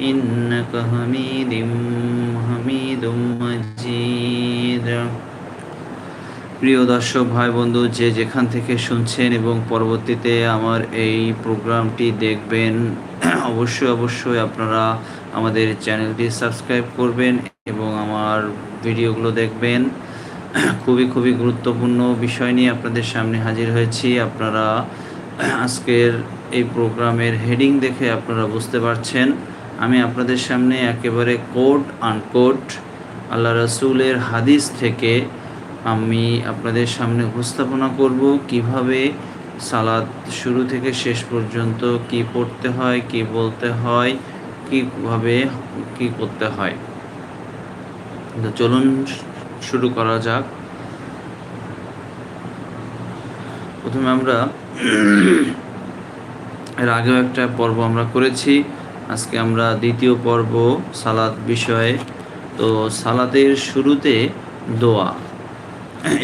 إنك حميد حميد مجيد প্রিয় দর্শক ভাই বন্ধু যে যেখান থেকে শুনছেন এবং পরবর্তীতে আমার এই প্রোগ্রামটি দেখবেন অবশ্যই অবশ্যই আপনারা আমাদের চ্যানেলটি সাবস্ক্রাইব করবেন এবং আমার ভিডিওগুলো দেখবেন খুবই খুবই গুরুত্বপূর্ণ বিষয় নিয়ে আপনাদের সামনে হাজির হয়েছি আপনারা আজকের এই প্রোগ্রামের হেডিং দেখে আপনারা বুঝতে পারছেন আমি আপনাদের সামনে একেবারে কোট আনকোট আল্লাহ রসুলের হাদিস থেকে আমি আপনাদের সামনে উপস্থাপনা করব কীভাবে সালাদ শুরু থেকে শেষ পর্যন্ত কি পড়তে হয়, কি বলতে হয়, কীভাবে কি করতে হয়। তো চলুন শুরু করা যাক। প্রথমে আমরা এর আগেও একটা পর্ব আমরা করেছি। আজকে আমরা দ্বিতীয় পর্ব সালাদ বিষয়ে। তো সালাতের শুরুতে দোয়া।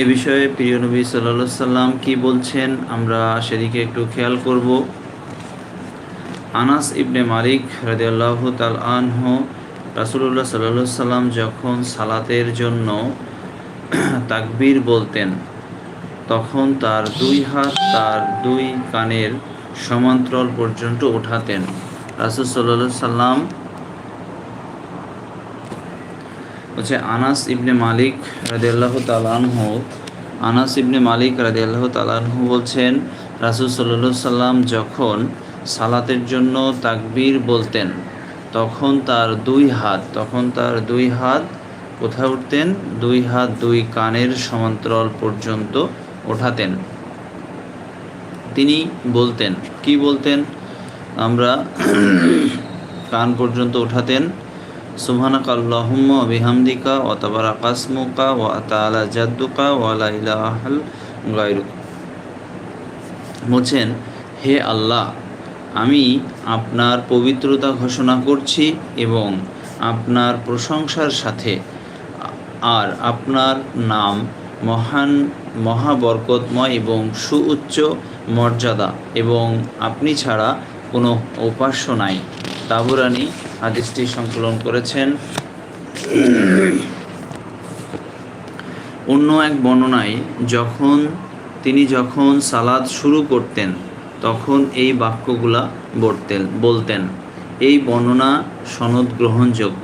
এ বিষয়ে প্রিয় নবী সাল্লা সাল্লাম কি বলছেন আমরা সেদিকে একটু খেয়াল করব। আনাস ইবনে মালিক রাজিয়াল্লাহ তাল আনহ রাসুল্লাহ সাল্লা সাল্লাম যখন সালাতের জন্য তাকবীর বলতেন, তখন তার দুই হাত তার দুই কানের সমান্তরাল পর্যন্ত ওঠাতেন। রাসুল সাল্লা সাল্লাম হচ্ছে আনাস ইবনে মালিক রাজিয়াল্লাহ তালানহ আনাস ইবনে মালিক রাজিয়াল্লাহ তালানহু বলছেন, রাসুল সাল্লা সাল্লাম যখন সালাতের জন্য তাকবীর বলতেন, তখন তার দুই হাত, তখন তার দুই হাত কোথায় উঠতেন? দুই হাত দুই কানের সমান্তরাল পর্যন্ত ওঠাতেন। তিনি বলতেন, কি বলতেন? আমরা কান পর্যন্ত ওঠাতেন সুবহানাক আল্লাহুম্মা বিহামদিকা ওয়া তাবারাক আসমুকা ওয়া তাআলা জাদ্দুকা ওয়া লা ইলাহাল বলছেন, হে আল্লাহ, আমি আপনার পবিত্রতা ঘোষণা করছি এবং আপনার প্রশংসার সাথে আর আপনার নাম মহান, মহাবরকতময় এবং সুউচ্চ মর্যাদা এবং আপনি ছাড়া কোনো উপাস্য নাই। তাবুরানি হাদিসটি সংকলন করেছেন। অন্য এক বর্ণনায়, যখন তিনি যখন সালাদ শুরু করতেন, তখন এই বাক্যগুলা বলতেন বলতেন, এই বর্ণনা সনদ গ্রহণযোগ্য।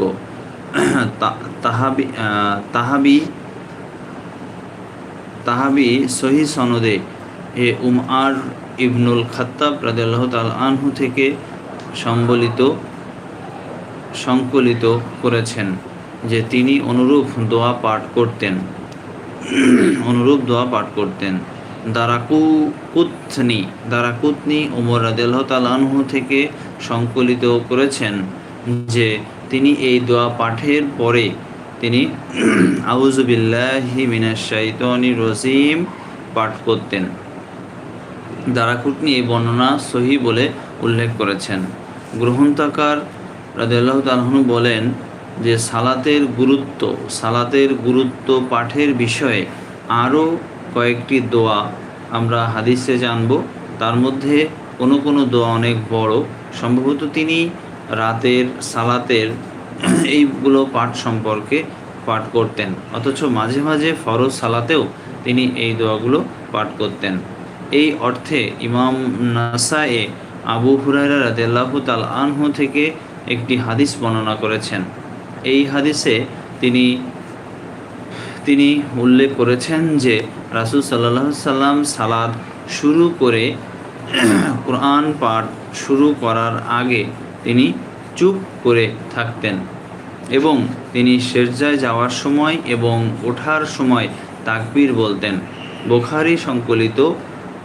তাহাবি তাহাবি তাহাবি সহি সনদে এ উমআর ইবনুল খাত্তাব রাদিয়াল্লাহ তাল আনহু থেকে সম্বলিত, সংকলিত করেছেন যে তিনি অনুরূপ দোয়া পাঠ করতেন। অনুরূপ দোয়া পাঠ করতেন। দারাকু কুতনি, দারাকুতনি ওমর রাদিয়াল্লাহ তাল আনহু থেকে সংকলিত করেছেন যে তিনি এই দোয়া পাঠের পরে তিনি আউজুবিল্লাহি মিনাশাইতনি রজিম পাঠ করতেন। দারাকুটনি এই বর্ণনা সহি বলে উল্লেখ করেছেন। গ্রহণতাকার রাদিয়াল্লাহু তাআলা বলেন যে সালাতের গুরুত্ব সালাতের গুরুত্ব পাঠের বিষয়ে আরও কয়েকটি দোয়া আমরা হাদিসে জানব। তার মধ্যে কোনো কোনো দোয়া অনেক বড়। সম্ভবত তিনি রাতের সালাতের এইগুলো পাঠ সম্পর্কে পাঠ করতেন। অথচ মাঝে মাঝে ফরজ সালাতেও তিনি এই দোয়াগুলো পাঠ করতেন। এই অর্থে ইমাম নাসায়ে আবু হুরাইরা রাদিয়াল্লাহু তাল আনহু থেকে একটি হাদিস বর্ণনা করেছেন। এই হাদিসে তিনি তিনি উল্লেখ করেছেন যে রাসুল সাল্লাহ সাল্লাম সালাদ শুরু করে কোরআন পাঠ শুরু করার আগে তিনি চুপ করে থাকতেন এবং তিনি শেরজায় যাওয়ার সময় এবং ওঠার সময় তাকবির বলতেন। বোখারি সংকলিত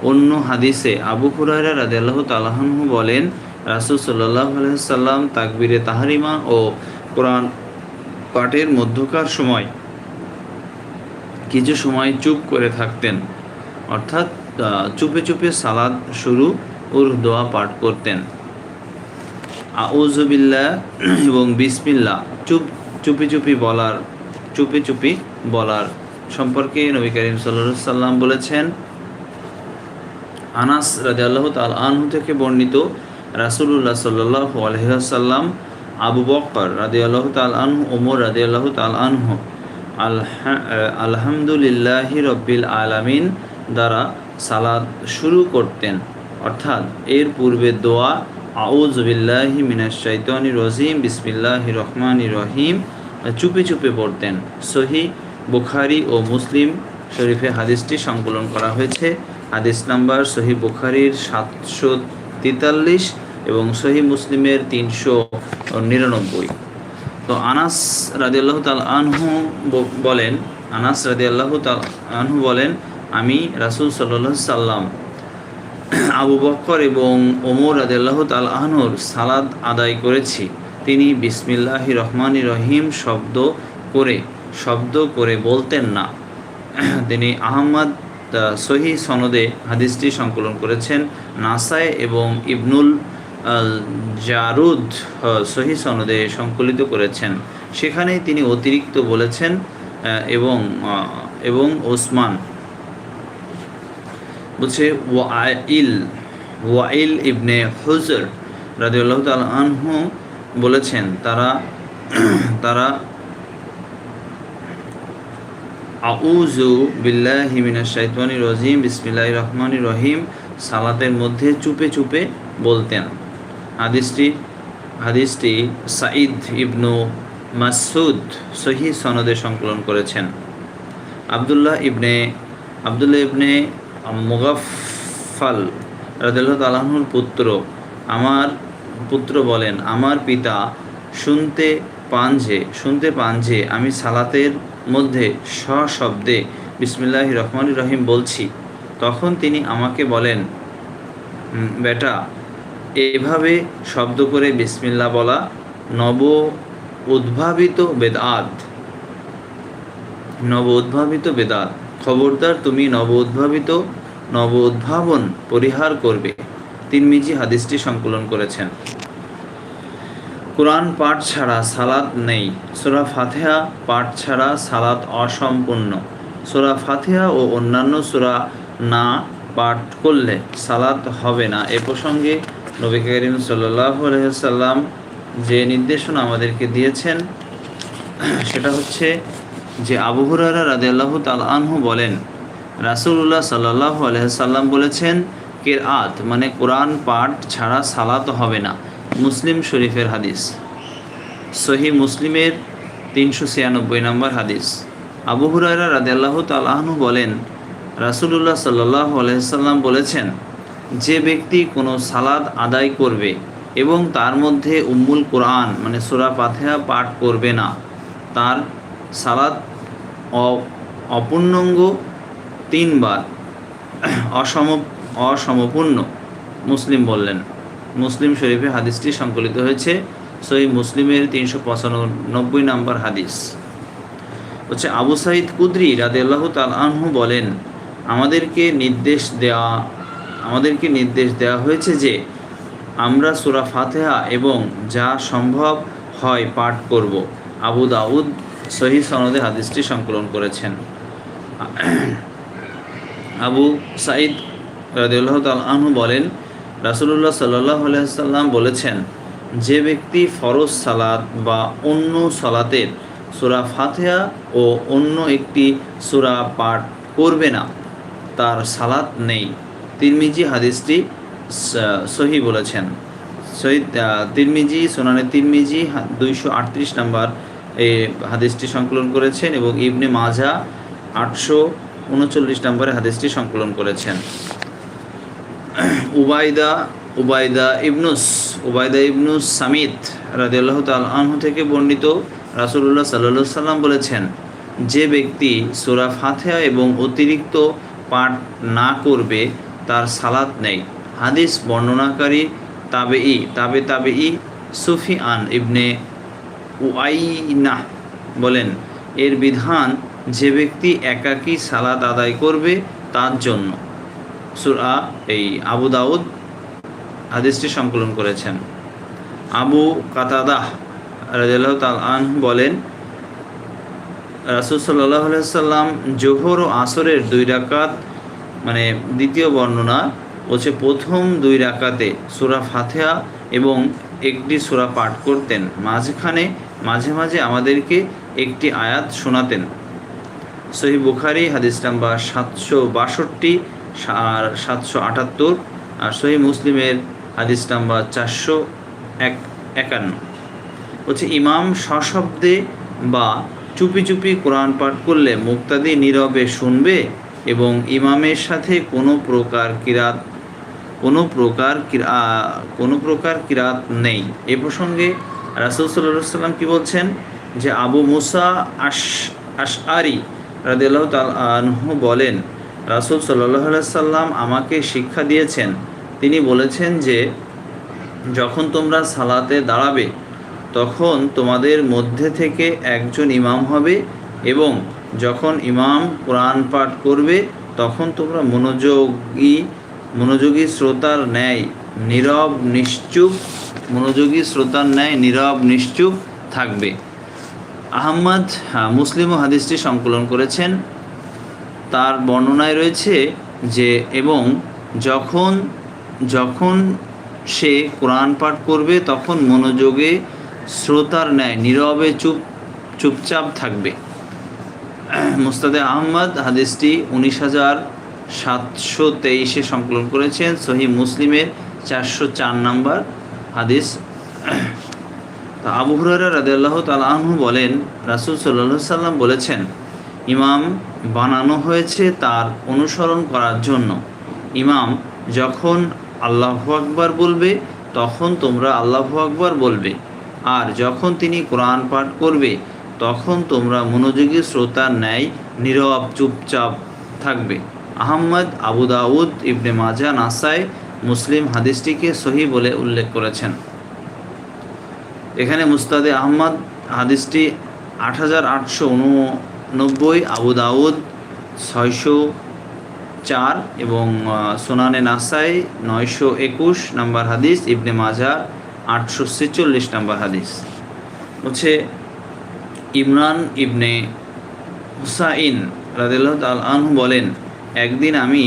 অন্য হাদিসে আবু হুরায়রা রাদিয়াল্লাহ তালাহু বলেন, রাসুল সাল্লাহ সাল্লাম তাকবীরে তাহারিমা ও কোরআন পাঠের মধ্যকার সময় কিছু সময় চুপ করে থাকতেন। অর্থাৎ চুপে চুপে সালাদ শুরু ওর দোয়া পাঠ করতেন। আউজবিল্লা এবং বিসমিল্লা চুপ, চুপি চুপি বলার, চুপি চুপি বলার সম্পর্কে নবী করিম সাল্লাম বলেছেন আনাস রাজি আল্লাহ তাল আনহু থেকে বর্ণিত রাসুল্লাহ সাল্লাহ আলহাসাল্লাম আবু বক্কর রাদি আল্লাহ তাল আনহু, ওমর রাদি আল্লাহ তাল আনহু আলহামদুলিল্লাহি রব্বিল আলামিন দ্বারা সালাদ শুরু করতেন। অর্থাৎ এর পূর্বে দোয়া আউজ বিল্লাহি মিনাশ শাইতানির রজিম বিসমিল্লাহি রহমানি রহিম চুপে চুপে পড়তেন। সহি বুখারি ও মুসলিম শরীফে হাদিসটি সংকলন করা হয়েছে। হাদিস নাম্বার সহি বুখারির সাতশো তেতাল্লিশ এবং সহি মুসলিমের তিনশো নিরানব্বই। তো আনাস রাদিয়াল্লাহ তাল আনহু বলেন, আনাস রাদিয়াল্লাহ তাল আনহু বলেন, আমি রাসূল সাল্লাল্লাহু সাল্লাম, আবু বক্কর এবং ওমর রাদিয়াল্লাহ তাল আহনুর সালাদ আদায় করেছি। তিনি বিসমিল্লাহ রহমান রহিম শব্দ করে শব্দ করে বলতেন না। তিনি আহমদ আহ, সহি সনদে হাদিসটি সংকলন করেছেন নাসায় এবং ইবনুল জারুদ সহি সনদে সংকলিত করেছেন। সেখানে তিনি অতিরিক্ত বলেছেন এবং এবং ওসমান বলছে ওয়াইল ওয়াইল ইবনে হুজর রাদিউল্লাহ তাল আনহু বলেছেন তারা তারা আউজু বিল্লাহি মিনাশ শাইতানির রাজিম, বিসমিল্লাহির রহমানির রহিম, সালাতের মধ্যে চুপে চুপে বলতেন। হাদিসটি হাদিসটি সাঈদ ইবনু মাসুদ সহি সনদে সংকলন করেছেন। আবদুল্লাহ ইবনে আবদুল্লাহ ইবনে মুগাফাল রাদিল্লাহ তালাহুর পুত্র, আমার পুত্র বলেন, আমার পিতা শুনতে পান যে, শুনতে পান যে, আমি সালাতের মধ্যে সশব্দে বিসমিল্লাহ রহমান রহিম বলছি। তখন তিনি আমাকে বলেন "উম, বেটা এভাবে শব্দ করে বিসমিল্লা বলা নব উদ্ভাবিত বেদাত। নব উদ্ভাবিত বেদাত। খবরদার তুমি নব উদ্ভাবিত নব উদ্ভাবন পরিহার করবে। তিনমিজি হাদিসটি সংকলন করেছেন। কোরআন পাঠ ছাড়া সালাত নেই। সোরা ফাতেহা পাঠ ছাড়া সালাত অসম্পূর্ণ। সোরা ফাতেহা ও অন্যান্য সোরা না পাঠ করলে সালাত হবে না। এ প্রসঙ্গে নবী করিম সাল্লাম যে নির্দেশনা আমাদেরকে দিয়েছেন, সেটা হচ্ছে যে আবু হুরারা রাদে আল্লাহ আনহু বলেন রাসুল্লাহ সাল্লাহ আলহাম বলেছেন কের আত মানে কোরআন পাঠ ছাড়া সালাত হবে না। মুসলিম শরীফের হাদিস। সহি মুসলিমের তিনশো ছিয়ানব্বই নম্বর হাদিস। আবু হুরায়রা রাদে আল্লাহ তালাহনু বলেন, রাসুলুল্লাহ সাল্লাহ আলহাম বলেছেন, যে ব্যক্তি কোনো সালাদ আদায় করবে এবং তার মধ্যে উম্মুল কোরআন মানে সুরা পাথেয়া পাঠ করবে না, তার সালাদ অপূর্ণাঙ্গ তিনবার অসম, অসমপূর্ণ। মুসলিম বললেন মুসলিম শরীফে হাদিসটি সংকলিত হয়েছে। সই মুসলিমের তিনশো পঁচানব্বই নম্বর হাদিস। হচ্ছে আবু সাইদ কুদ্রি রাদে আল্লাহ তাল আনহু বলেন, আমাদেরকে নির্দেশ দেওয়া আমাদেরকে নির্দেশ দেওয়া হয়েছে যে আমরা সুরা ফাতেহা এবং যা সম্ভব হয় পাঠ করব। আবু দাউদ সহি সনদে হাদিসটি সংকলন করেছেন। আবু সাইদ রাদিউল্লাহ তাল আনহু বলেন রাসুলুল্লাহ সাল্লাহ সাল্লাম বলেছেন যে ব্যক্তি ফরজ সালাত বা অন্য সালাতের সুরা ফাতেহা ও অন্য একটি সুরা পাঠ করবে না তার সালাত নেই। তিরমিজি হাদিসটি সহি বলেছেন। আহ, তিরমিজি সোনানে তিরমিজি দুইশো আটত্রিশ নাম্বার এই হাদিসটি সংকলন করেছেন এবং ইবনে মাজা আটশো উনচল্লিশ নম্বরে হাদিসটি সংকলন করেছেন। উবাইদা উবাইদা ইবনুস উবাইদা ইবনুস সামিত রাদিয়াল্লাহ তাল আনহু থেকে বর্ণিত রাসূলুল্লাহ সাল্লাল্লাহু সাল্লাম বলেছেন, যে ব্যক্তি সূরা ফাতিহা এবং অতিরিক্ত পাঠ না করবে, তার সালাত নেই। হাদিস বর্ণনাকারী তাবে ই তাবে তাবেই সুফিয়ান ইবনে উআইনা বলেন, এর বিধান যে ব্যক্তি একাকী সালাত আদায় করবে তার জন্য। সুরা এই আবু দাউদ হাদিসটি সংকলন করেছেন। আবু কাতাদাহ আন বলেন, রাসুল সাল্লাহ সাল্লাম জোহর ও আসরের দুই রাকাত মানে দ্বিতীয় বর্ণনা বলছে প্রথম দুই রাকাতে সুরা ফাতেহা এবং একটি সুরা পাঠ করতেন। মাঝখানে, মাঝে মাঝে আমাদেরকে একটি আয়াত শোনাতেন। সহি বুখারি হাদিস নাম্বার সাতশো বাষট্টি সাতশো আটাত্তর আর সহি মুসলিমের হাদিস নাম্বার চারশো এক, একান্ন। হচ্ছে ইমাম সশব্দে বা চুপি চুপি কোরআন পাঠ করলে মুক্তাদি নীরবে শুনবে এবং ইমামের সাথে কোনো প্রকার কিরাত, কোনো প্রকার কিরা- কোনো প্রকার কিরাত নেই। এ প্রসঙ্গে রাসুল সাল্লাম কি বলছেন? যে আবু মুসা আশ, আশআরি রাদিয়াল্লাহু তাআলা আনহু বলেন রাসূল সাল্লাল্লাহু সাল্লাম আমাকে শিক্ষা দিয়েছেন। তিনি বলেছেন যে, যখন তোমরা সালাতে দাঁড়াবে, তখন তোমাদের মধ্যে থেকে একজন ইমাম হবে এবং যখন ইমাম কোরআন পাঠ করবে, তখন তোমরা মনোযোগী মনোযোগী শ্রোতার ন্যায় নীরব, নিশ্চুপ, মনোযোগী শ্রোতার ন্যায় নীরব, নিশ্চুপ থাকবে। আহম্মদ মুসলিম হাদিসটি সংকলন করেছেন। তার বর্ণনায় রয়েছে যে, এবং যখন যখন সে কোরআন পাঠ করবে, তখন মনোযোগে শ্রোতার ন্যায়, নীরবে চুপ, চুপচাপ থাকবে। মুস্তাদে আহমদ হাদিসটি উনিশ হাজার সাতশো তেইশে সংকলন করেছেন। সহি মুসলিমের চারশো চার নম্বর হাদিস। তা আবু হুরারা রাদিয়াল্লাহু তাআলা আনহু বলেন, রাসূল সাল্লাল্লাহু সাল্লাম বলেছেন ইমাম বানানো হয়েছে তার অনুসরণ করার জন্য। ইমাম যখন আল্লাহ আকবার বলবে, তখন তোমরা আল্লাহ আকবার বলবে। আর যখন তিনি কোরআন পাঠ করবে, তখন তোমরা মনোযোগী শ্রোতার ন্যায়, নীরব, চুপচাপ থাকবে। আহম্মদ আবু দাউদ ইবনে মাজা নাসাই মুসলিম হাদিসটিকে সহি বলে উল্লেখ করেছেন। এখানে মুস্তাদে আহমদ হাদিসটি আট হাজার আটশো উননব্বই আবু দাউদ ছয়শো চার এবং সোনানে নাসাই নয়শো একুশ নাম্বার হাদিস, ইবনে মাজা আটশো ছেচল্লিশ নাম্বার হাদিস। হচ্ছে ইমরান ইবনে হুসাইন রাদিল্লাহ তাল আনহু বলেন, একদিন আমি,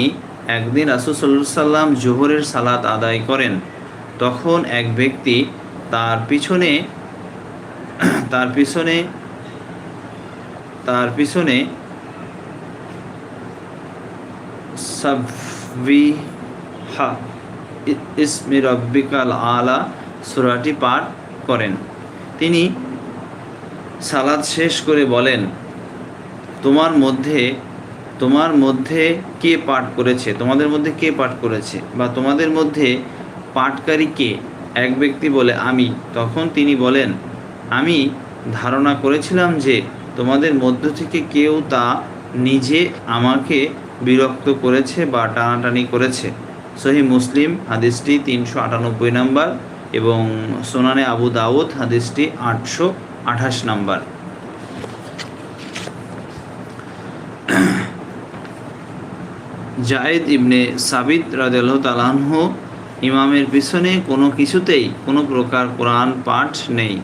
একদিন রাসুল সাল্লাহ সাল্লাম জোহরের সালাত আদায় করেন, তখন এক ব্যক্তি তার পিছনে তার পিছনে তার পিছনে ইসমি রব্বিকাল আলা সুরাটি পাঠ করেন। তিনি সালাদ শেষ করে বলেন, তোমার মধ্যে তোমার মধ্যে কে পাঠ করেছে? তোমাদের মধ্যে কে পাঠ করেছে? বা তোমাদের মধ্যে পাঠকারী কে? এক ব্যক্তি বলে, আমি। তখন তিনি বলেন, আমি ধারণা করেছিলাম যে তোমাদের মধ্য থেকে কেউ তা নিজে আমাকে বিরক্ত করেছে বা টানাটানি করেছে। সহি মুসলিম, হাদিসটি তিনশো আটানব্বই নাম্বার এবং সোনানে আবু দাউদ, হাদিসটি আটশো আঠাশ নাম্বার। জায়েদ ইবনে সাবিত রাদিয়াল্লাহু তালাহ ইমামের পিছনে কোনো কিছুতেই কোনো প্রকার কোরআন পাঠ নেই।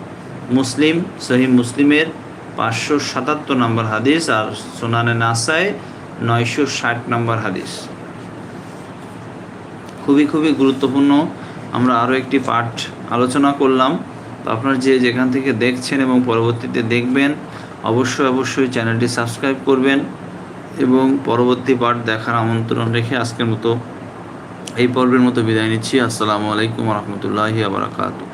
মুসলিম, সহি মুসলিমের পাঁচশো সাতাত্তর নম্বর হাদিস আর সোনানে নাসায় নয়শো ষাট নম্বর হাদিস। খুবই খুবই গুরুত্বপূর্ণ। আমরা আরও একটি পাঠ আলোচনা করলাম। তো আপনারা যে যেখান থেকে দেখছেন এবং পরবর্তীতে দেখবেন, অবশ্যই অবশ্যই চ্যানেলটি সাবস্ক্রাইব করবেন এবং পরবর্তী পাঠ দেখার আমন্ত্রণ রেখে আজকের মতো এই পর্বের মতো বিদায় নিচ্ছি। আসসালামু আলাইকুম রহমতুল্লাহি আবরাকাতু